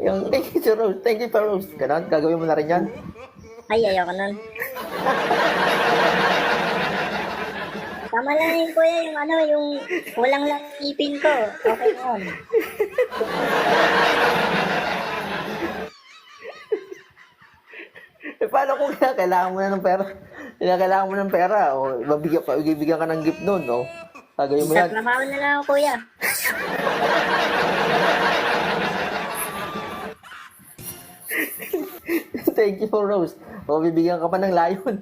Yung thank you to Rose. Thank you for Rose. Ganon, gagawin mo na rin yan. Ay, ayoko nun. Tama lang yun, kuya, yung ano, yung kulang lang ipin ko. Okay yun. Eh, paano kung kailangan mo na ng pera? Kailangan mo ng pera, o mabigyan ka, bibigyan ka ng gift nun, no? Gagawin mo Sa yan. trabaho na lang ako, kuya. Thank you for Rose. O, bibigyan ka pa ng layon.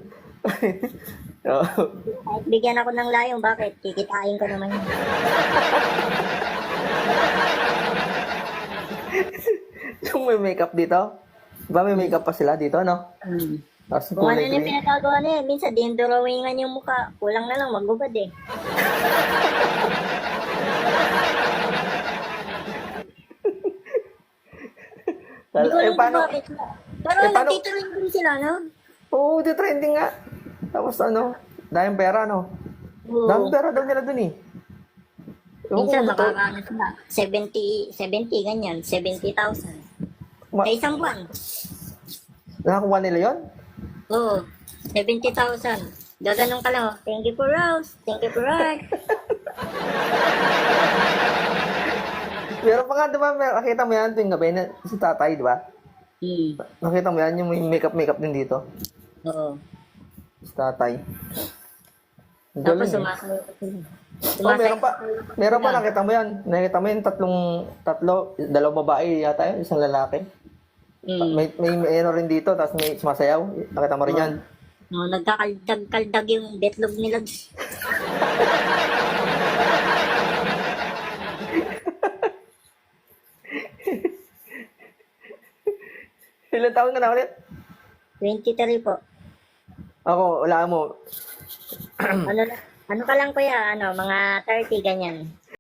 Oo. Kahit bigyan ako ng layong, bakit? Kikitain ko naman yun. Yung may makeup dito. Ba may makeup pa sila dito, no? Hmm. Tapos Kung ano kulay yung green. pinagagawa na yun, minsan din drawingan yung mukha. Kulang na lang, magubad eh. Hindi ko Eh, alam paano? kung bakit. Pero Eh, paano- nagtituloy din sila, no? Oo, di trending nga. Tapos ano, dahil pera, no? Oo. Dahil pera daw nila dun eh. Minsan makakaano sila. 70, 70 ganyan. 70,000. Ma- Sa isang buwan. Nakakuha nila yon? Oo. 70,000. Gaganong ka lang. oh. Thank you for Rose. Thank you for Rag. Meron pa nga, di ba? Nakita mo yan tuwing gabi na si tatay, di ba? Hmm. Nakita mo yan, yung may makeup-makeup din dito. Oo. Si tatay. Ang Tapos galing eh. Oh, meron pa. Meron pa, nakita mo yan. Nakita mo yung tatlong, tatlo, dalawang babae yata yun, isang lalaki. Hmm. May, may, may ano rin dito, tapos may sumasayaw. Nakita mo rin yan. No, nagkakaldag-kaldag yung betlog nila. Ilan taon ka na ulit? 23 po. Ako, wala mo. ano, ano ka lang kuya? Ano, mga 30 ganyan.